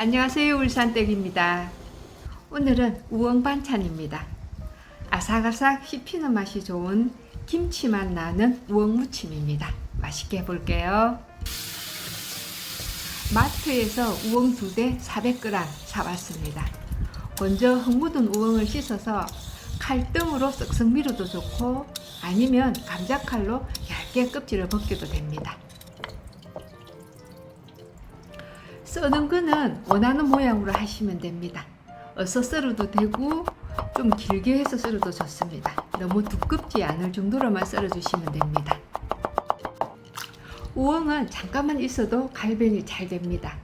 안녕하세요 울산댁입니다. 오늘은 우엉 반찬입니다. 아삭아삭 씹히는 맛이 좋은 김치맛 나는 우엉 무침입니다. 맛있게 해볼게요. 마트에서 우엉 두 대 400g 사왔습니다. 먼저 흙 묻은 우엉을 씻어서 칼등으로 쓱쓱 밀어도 좋고 아니면 감자칼로 얇게 껍질을 벗겨도 됩니다. 써는 거는 원하는 모양으로 하시면 됩니다. 어서 썰어도 되고 좀 길게 해서 썰어도 좋습니다. 너무 두껍지 않을 정도로만 썰어주시면 됩니다. 우엉은 잠깐만 있어도 갈변이 잘 됩니다.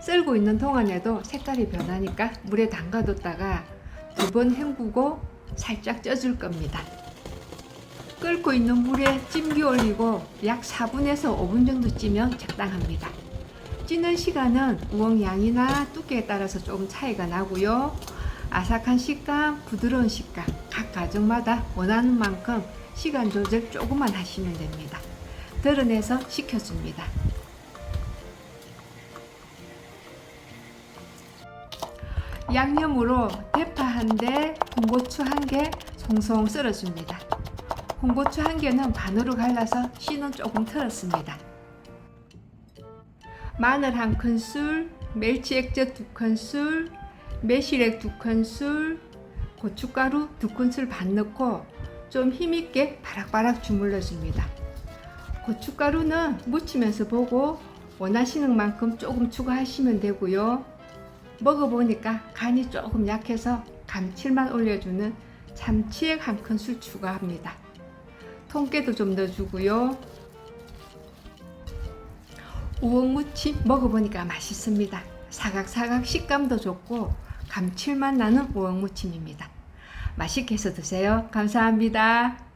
썰고 있는 동안에도 색깔이 변하니까 물에 담가뒀다가 두 번 헹구고 살짝 쪄줄 겁니다. 끓고 있는 물에 찜기 올리고 약 4분에서 5분 정도 찌면 적당합니다. 찌는 시간은 우엉 양이나 두께에 따라서 조금 차이가 나고요. 아삭한 식감, 부드러운 식감, 각 가정마다 원하는 만큼 시간 조절 조금만 하시면 됩니다. 덜어내서 식혀줍니다. 양념으로 대파 한 대, 홍고추 한 개 송송 썰어줍니다. 홍고추 한 개는 반으로 갈라서 씨는 조금 털었습니다. 마늘 한 큰술, 멸치 액젓 두 큰술, 매실액 두 큰술, 고춧가루 두 큰술 반 넣고 좀 힘있게 바락바락 주물러 줍니다. 고춧가루는 무치면서 보고 원하시는 만큼 조금 추가하시면 되고요. 먹어보니까 간이 조금 약해서 감칠맛 올려주는 참치액 한 큰술 추가합니다. 통깨도 좀 넣어주고요. 우엉무침 먹어보니까 맛있습니다. 사각사각 식감도 좋고 감칠맛 나는 우엉무침입니다. 맛있게 해서 드세요. 감사합니다.